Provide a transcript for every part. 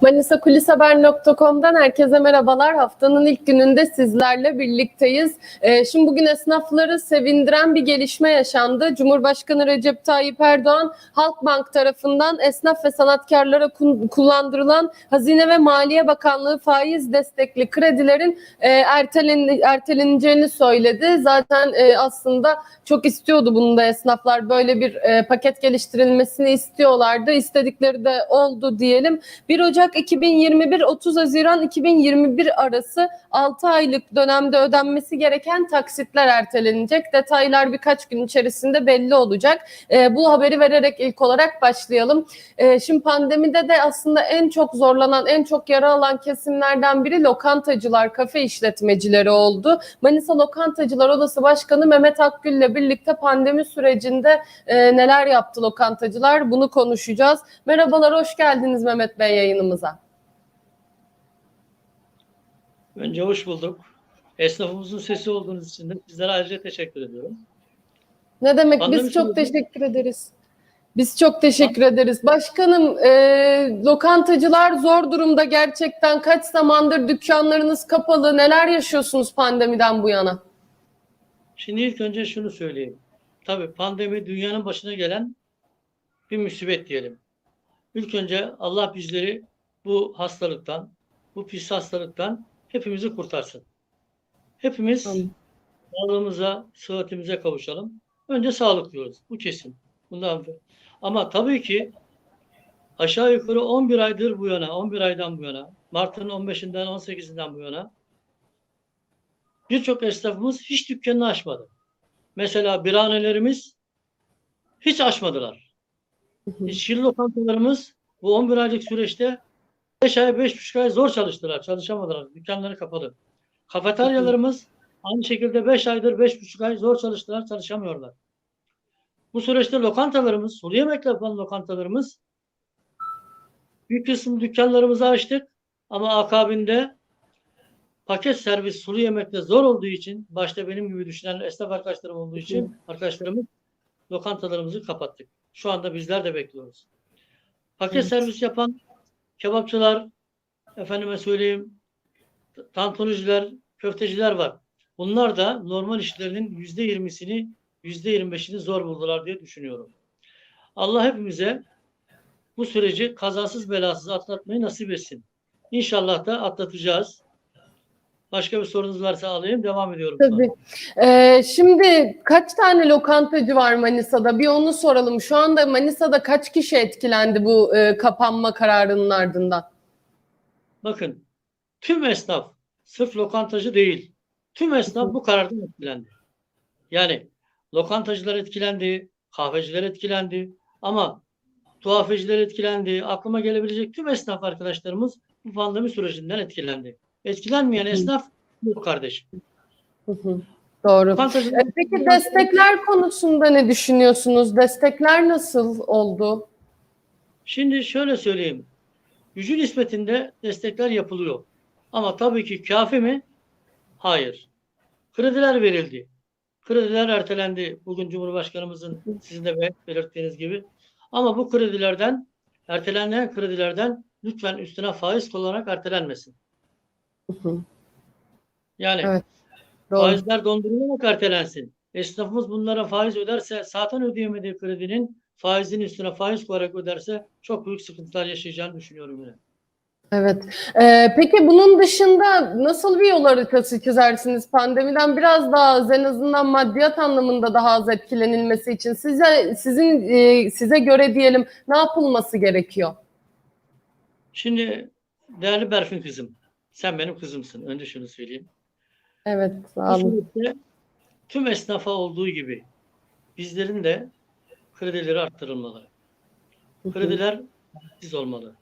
ManisaKulisHaber.com'dan herkese merhabalar. Haftanın ilk gününde sizlerle birlikteyiz. Ee, şimdi bugün esnafları sevindiren bir gelişme yaşandı. Cumhurbaşkanı Recep Tayyip Erdoğan, Halkbank tarafından esnaf ve sanatkarlara kullandırılan Hazine ve Maliye Bakanlığı faiz destekli kredilerin e, ertelen, erteleneceğini söyledi. Zaten e, aslında çok istiyordu bunu da esnaflar. Böyle bir e, paket geliştirilmesini istiyorlardı. İstedikleri de oldu diyelim. 1 Ocak 2021 30 Haziran 2021 arası 6 aylık dönemde ödenmesi gereken taksitler ertelenecek. Detaylar birkaç gün içerisinde belli olacak. E, bu haberi vererek ilk olarak başlayalım. E, şimdi pandemide de aslında en çok zorlanan, en çok yara alan kesimlerden biri lokantacılar, kafe işletmecileri oldu. Manisa Lokantacılar Odası Başkanı Mehmet Akgül ile birlikte pandemi sürecinde e, neler yaptı lokantacılar bunu konuşacağız. Merhabalar, hoş geldiniz Mehmet Bey yayınımıza. Önce hoş bulduk. Esnafımızın sesi olduğunuz için de sizlere ayrıca teşekkür ediyorum. Ne demek Pandemi biz çok teşekkür ederiz. Biz çok teşekkür ederiz. Başkanım e, lokantacılar zor durumda gerçekten. Kaç zamandır dükkanlarınız kapalı. Neler yaşıyorsunuz pandemiden bu yana? Şimdi ilk önce şunu söyleyeyim. Tabii pandemi dünyanın başına gelen bir musibet diyelim. İlk önce Allah bizleri bu hastalıktan, bu pis hastalıktan hepimizi kurtarsın. Hepimiz Amin. sağlığımıza, sıhhatimize kavuşalım. Önce sağlık diyoruz. Bu kesin. Bundan ama tabii ki aşağı yukarı 11 aydır bu yana, 11 aydan bu yana, Mart'ın 15'inden 18'inden bu yana birçok esnafımız hiç dükkanını açmadı. Mesela biranelerimiz hiç açmadılar. Şir lokantalarımız bu 11 aylık süreçte 5 ay, 5,5 ay zor çalıştılar. Çalışamadılar. Dükkanları kapalı. Kafeteryalarımız aynı şekilde 5 aydır 5,5 ay zor çalıştılar. Çalışamıyorlar. Bu süreçte lokantalarımız, sulu yemek yapan lokantalarımız bir kısım dükkanlarımızı açtık ama akabinde paket servis sulu yemekte zor olduğu için başta benim gibi düşünen esnaf arkadaşlarım olduğu için arkadaşlarımız lokantalarımızı kapattık. Şu anda bizler de bekliyoruz. Paket Evet. servis yapan kebapçılar, efendime söyleyeyim tantuniciler, köfteciler var. Bunlar da normal işlerinin yüzde yirmisini, yüzde yirmi beşini zor buldular diye düşünüyorum. Allah hepimize bu süreci kazasız belasız atlatmayı nasip etsin. İnşallah da atlatacağız. Başka bir sorunuz varsa alayım. Devam ediyorum. Tabii. Ee, şimdi kaç tane lokantacı var Manisa'da? Bir onu soralım. Şu anda Manisa'da kaç kişi etkilendi bu e, kapanma kararının ardından? Bakın tüm esnaf sırf lokantacı değil. Tüm esnaf bu karardan etkilendi. Yani lokantacılar etkilendi, kahveciler etkilendi ama tuhafeciler etkilendi. Aklıma gelebilecek tüm esnaf arkadaşlarımız bu pandemi sürecinden etkilendi. Etkilenmeyen esnaf yok kardeşim. Hı hı. Doğru. Lokantacılar E, Peki destekler konusunda ne düşünüyorsunuz? Destekler nasıl oldu? Şimdi şöyle söyleyeyim. Gücü nispetinde destekler yapılıyor. Ama tabii ki kafi mi? Hayır. Krediler verildi. Krediler ertelendi. Bugün Cumhurbaşkanımızın sizin de be- belirttiğiniz gibi. Ama bu kredilerden, ertelenen kredilerden lütfen üstüne faiz kullanarak ertelenmesin. Hı hı. Yani Evet, Doğru. faizler dondurularak ertelensin. Esnafımız bunlara faiz öderse, zaten ödeyemediği kredinin faizin üstüne faiz koyarak öderse çok büyük sıkıntılar yaşayacağını düşünüyorum yine. Evet. Ee, peki bunun dışında nasıl bir yol haritası çizersiniz pandemiden biraz daha az en azından maddiyat anlamında daha az etkilenilmesi için size sizin e, size göre diyelim ne yapılması gerekiyor? Şimdi değerli Berfin kızım, sen benim kızımsın. Önce şunu söyleyeyim. Evet, sağ olun. tüm esnafa olduğu gibi bizlerin de kredileri arttırılmalı. Krediler siz olmalı.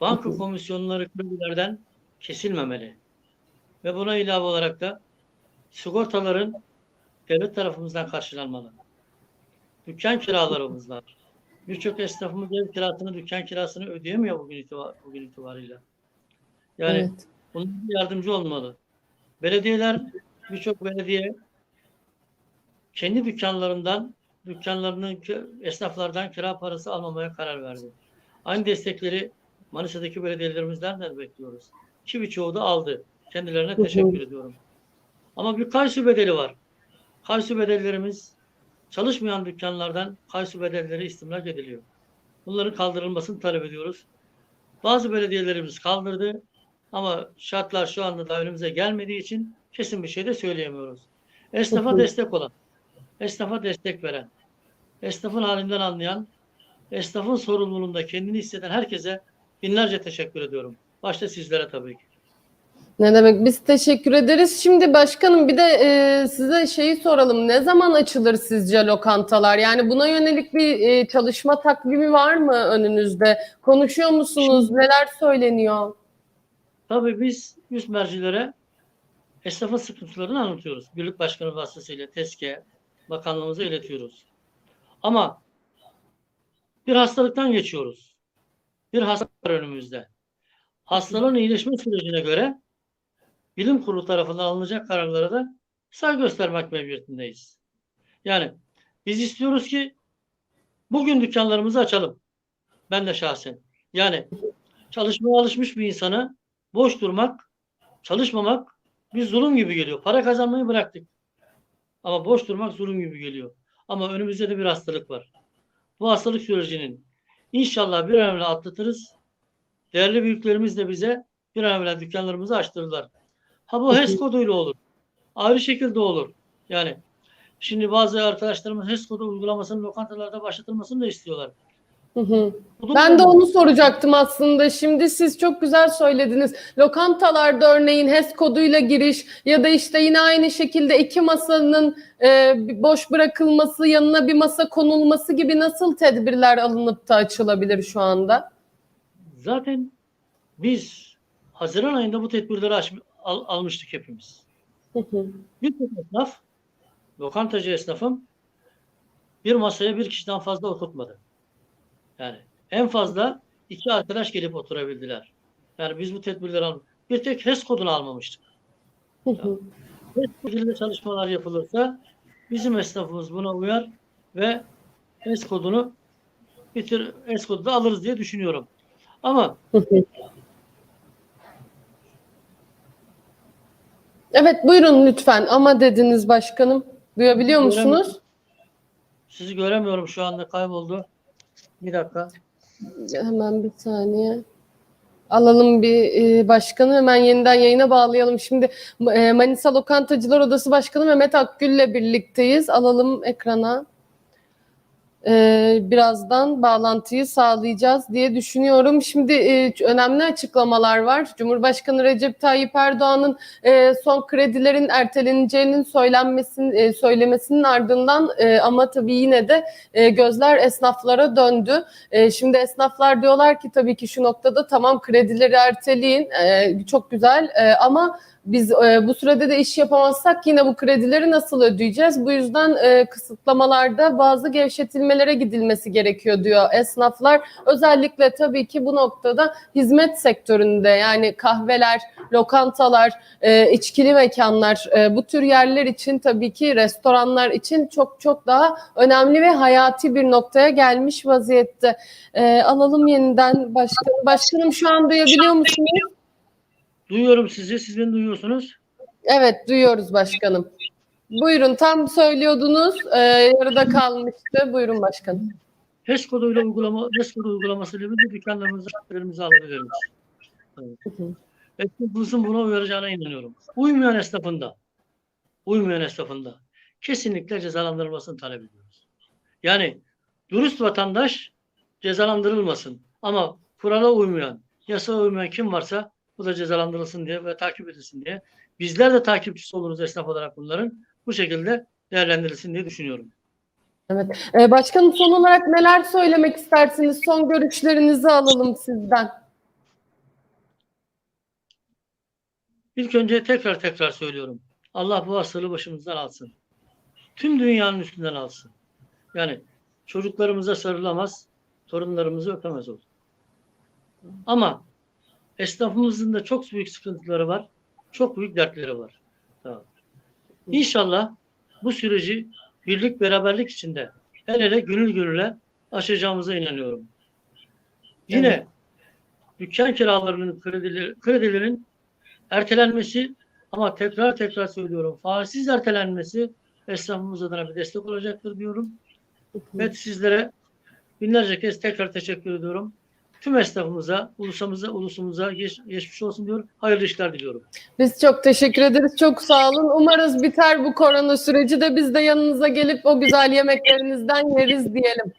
Banka komisyonları kredilerden kesilmemeli. Ve buna ilave olarak da sigortaların devlet tarafımızdan karşılanmalı. Dükkan kiralarımız var. Birçok esnafımız ev kirasını, dükkan kirasını ödeyemiyor bugün, itibar, bugün itibarıyla. Yani Evet. Bunun yardımcı olmalı. Belediyeler, birçok belediye kendi dükkanlarından, dükkanlarının esnaflardan kira parası almamaya karar verdi. Aynı destekleri Manisa'daki belediyelerimizden de bekliyoruz. Ki birçoğu da aldı. Kendilerine teşekkür ediyorum. Ama bir kaysu bedeli var. Kaysu bedellerimiz çalışmayan dükkanlardan kaysu bedelleri istimlak ediliyor. Bunların kaldırılmasını talep ediyoruz. Bazı belediyelerimiz kaldırdı ama şartlar şu anda da önümüze gelmediği için kesin bir şey de söyleyemiyoruz. Esnafa destek olan, esnafa destek veren, esnafın halinden anlayan, esnafın sorumluluğunda kendini hisseden herkese binlerce teşekkür ediyorum. Başta sizlere tabii ki. Ne demek? Biz teşekkür ederiz. Şimdi başkanım bir de e, size şeyi soralım. Ne zaman açılır sizce lokantalar? Yani buna yönelik bir e, çalışma takvimi var mı önünüzde? Konuşuyor musunuz? Neler söyleniyor? Tabii biz üst mercilere esnafın sıkıntılarını anlatıyoruz. Birlik Başkanı vasıtasıyla TESK'e, bakanlığımıza iletiyoruz. Ama bir hastalıktan geçiyoruz. Bir hastalık var önümüzde. Hastalığın iyileşme sürecine göre bilim kurulu tarafından alınacak kararlara da saygı göstermek mecburiyetindeyiz. Yani biz istiyoruz ki bugün dükkanlarımızı açalım. Ben de şahsen. Yani çalışmaya alışmış bir insana boş durmak, çalışmamak bir zulüm gibi geliyor. Para kazanmayı bıraktık. Ama boş durmak zulüm gibi geliyor. Ama önümüzde de bir hastalık var. Bu hastalık sürecinin inşallah bir an evvel atlatırız. Değerli büyüklerimiz de bize bir an evvel dükkanlarımızı açtırırlar. Ha bu HES koduyla olur. Ayrı şekilde olur. Yani şimdi bazı arkadaşlarımız HES kodu uygulamasının lokantalarda başlatılmasını da istiyorlar. Hı hı. Ben de onu soracaktım aslında. Şimdi siz çok güzel söylediniz. Lokantalarda örneğin HES koduyla giriş ya da işte yine aynı şekilde iki masanın e, boş bırakılması, yanına bir masa konulması gibi nasıl tedbirler alınıp da açılabilir şu anda? Zaten biz Haziran ayında bu tedbirleri aç- al- almıştık hepimiz. Birçok esnaf, lokantacı esnafım bir masaya bir kişiden fazla oturtmadı. Yani en fazla iki arkadaş gelip oturabildiler. Yani biz bu tedbirleri al bir tek HES kodunu almamıştık. Hı. HES koduyla çalışmalar yapılırsa bizim esnafımız buna uyar ve HES kodunu bitir HES kodu da alırız diye düşünüyorum. Ama. Evet buyurun lütfen ama dediniz başkanım. Duyabiliyor musunuz? sizi göremiyorum şu anda kayboldu. Bir dakika. Hemen bir saniye. Alalım bir e, başkanı hemen yeniden yayına bağlayalım. Şimdi e, Manisa Lokantacılar Odası Başkanı Mehmet Akgül'le birlikteyiz. Alalım ekrana. E, birazdan bağlantıyı sağlayacağız diye düşünüyorum. Şimdi e, önemli açıklamalar var. Cumhurbaşkanı Recep Tayyip Erdoğan'ın e, son kredilerin erteleneceğinin söylenmesinin e, söylemesinin ardından e, ama tabii yine de e, gözler esnaflara döndü. E, şimdi esnaflar diyorlar ki tabii ki şu noktada tamam kredileri erteleyin e, çok güzel e, ama biz e, bu sürede de iş yapamazsak yine bu kredileri nasıl ödeyeceğiz? Bu yüzden e, kısıtlamalarda bazı gevşetilmelere gidilmesi gerekiyor diyor esnaflar. Özellikle tabii ki bu noktada hizmet sektöründe yani kahveler, lokantalar, e, içkili mekanlar e, bu tür yerler için tabii ki restoranlar için çok çok daha önemli ve hayati bir noktaya gelmiş vaziyette. E, alalım yeniden başkanım. Başkanım şu an duyabiliyor musunuz? Duyuyorum sizi. Siz beni duyuyorsunuz. Evet duyuyoruz başkanım. Buyurun tam söylüyordunuz. E, yarıda kalmıştı. Buyurun başkanım. HES koduyla uygulama, HES kodu uygulamasıyla birlikte dükkanlarımızı, şartlarımızı alabiliriz. Evet. Esnafımızın buna uyaracağına inanıyorum. Uymayan esnafında, uymayan esnafında kesinlikle cezalandırılmasını talep ediyoruz. Yani dürüst vatandaş cezalandırılmasın. Ama kurala uymayan, yasaya uymayan kim varsa bu da cezalandırılsın diye ve takip edilsin diye. Bizler de takipçisi oluruz esnaf olarak bunların. Bu şekilde değerlendirilsin diye düşünüyorum. E, başkanım son olarak neler söylemek istersiniz? Son görüşlerinizi alalım sizden. İlk önce tekrar tekrar söylüyorum. Allah bu hastalığı başımızdan alsın. Tüm dünyanın üstünden alsın. Yani çocuklarımıza sarılamaz, torunlarımızı öpemez olur. Ama esnafımızın da çok büyük sıkıntıları var. Çok büyük dertleri var. Tamam. İnşallah bu süreci birlik beraberlik içinde el ele gönül gönüle aşacağımıza inanıyorum. Yine dükkan kiralarının kredileri, kredilerin ertelenmesi ama tekrar tekrar söylüyorum faizsiz ertelenmesi esnafımız adına bir destek olacaktır diyorum. Ve sizlere binlerce kez tekrar teşekkür ediyorum. Tüm esnafımıza, ulusumuza, ulusumuza geç, geçmiş olsun diyorum. Hayırlı işler diliyorum. Biz çok teşekkür ederiz. Çok sağ olun. Umarız biter bu korona süreci de biz de yanınıza gelip o güzel yemeklerinizden yeriz diyelim.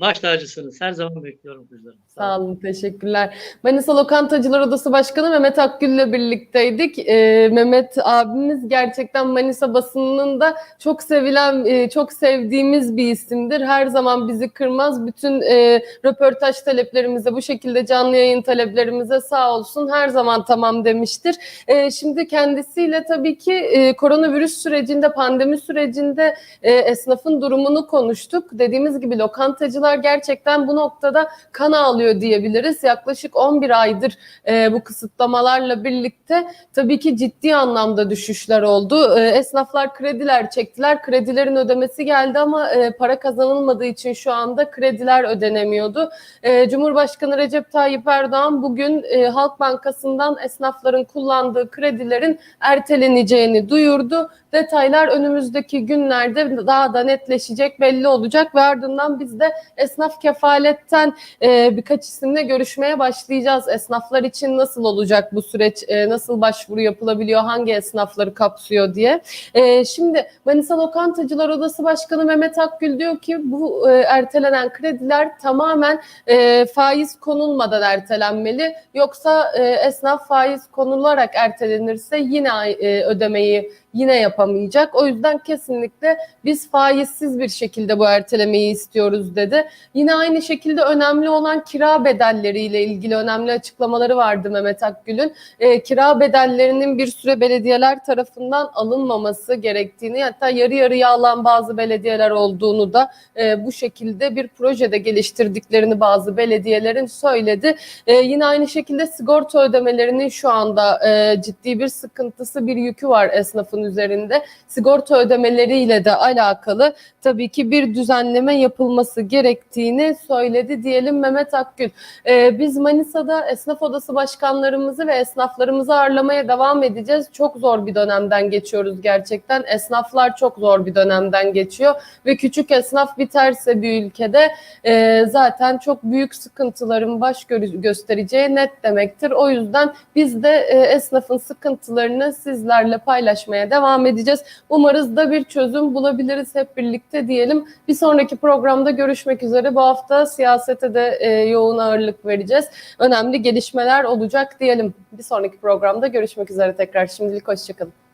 Baş tacısınız. Her zaman bekliyorum kızlarım. Sağ olun, teşekkürler. Manisa Lokantacılar Odası Başkanı Mehmet Akgül'le birlikteydik. Ee, Mehmet abimiz gerçekten Manisa basınının da çok sevilen, e, çok sevdiğimiz bir isimdir. Her zaman bizi kırmaz. Bütün e, röportaj taleplerimize, bu şekilde canlı yayın taleplerimize sağ olsun her zaman tamam demiştir. E, şimdi kendisiyle tabii ki e, koronavirüs sürecinde, pandemi sürecinde e, esnafın durumunu konuştuk. Dediğimiz gibi lokantacılar gerçekten bu noktada kan ağlıyor diyebiliriz. Yaklaşık 11 aydır e, bu kısıtlamalarla birlikte tabii ki ciddi anlamda düşüşler oldu. E, esnaflar krediler çektiler. Kredilerin ödemesi geldi ama e, para kazanılmadığı için şu anda krediler ödenemiyordu. E, Cumhurbaşkanı Recep Tayyip Erdoğan bugün e, Halk Bankası'ndan esnafların kullandığı kredilerin erteleneceğini duyurdu. Detaylar önümüzdeki günlerde daha da netleşecek, belli olacak ve ardından biz de esnaf kefaletten e, birkaç isimle görüşmeye başlayacağız. Esnaflar için nasıl olacak bu süreç, e, nasıl başvuru yapılabiliyor, hangi esnafları kapsıyor diye. E, şimdi Manisa Lokantacılar Odası Başkanı Mehmet Akgül diyor ki bu e, ertelenen krediler tamamen e, faiz konulmadan ertelenmeli. Yoksa e, esnaf faiz konularak ertelenirse yine e, ödemeyi yine yapamayacak. O yüzden kesinlikle biz faizsiz bir şekilde bu ertelemeyi istiyoruz dedi. Yine aynı şekilde önemli olan kira bedelleriyle ilgili önemli açıklamaları vardı Mehmet Akgül'ün. E, kira bedellerinin bir süre belediyeler tarafından alınmaması gerektiğini hatta yarı yarıya alan bazı belediyeler olduğunu da e, bu şekilde bir projede geliştirdiklerini bazı belediyelerin söyledi. E, yine aynı şekilde sigorta ödemelerinin şu anda e, ciddi bir sıkıntısı, bir yükü var esnafın üzerinde. Sigorta ödemeleriyle de alakalı tabii ki bir düzenleme yapılması gerektiğini söyledi diyelim Mehmet Akgül. Ee, biz Manisa'da esnaf odası başkanlarımızı ve esnaflarımızı ağırlamaya devam edeceğiz. Çok zor bir dönemden geçiyoruz gerçekten. Esnaflar çok zor bir dönemden geçiyor ve küçük esnaf biterse bir ülkede e, zaten çok büyük sıkıntıların baş gö- göstereceği net demektir. O yüzden biz de e, esnafın sıkıntılarını sizlerle paylaşmaya devam edeceğiz. Umarız da bir çözüm bulabiliriz hep birlikte diyelim. Bir sonraki programda görüşmek üzere. Bu hafta siyasete de e, yoğun ağırlık vereceğiz. Önemli gelişmeler olacak diyelim. Bir sonraki programda görüşmek üzere tekrar. Şimdilik hoşçakalın.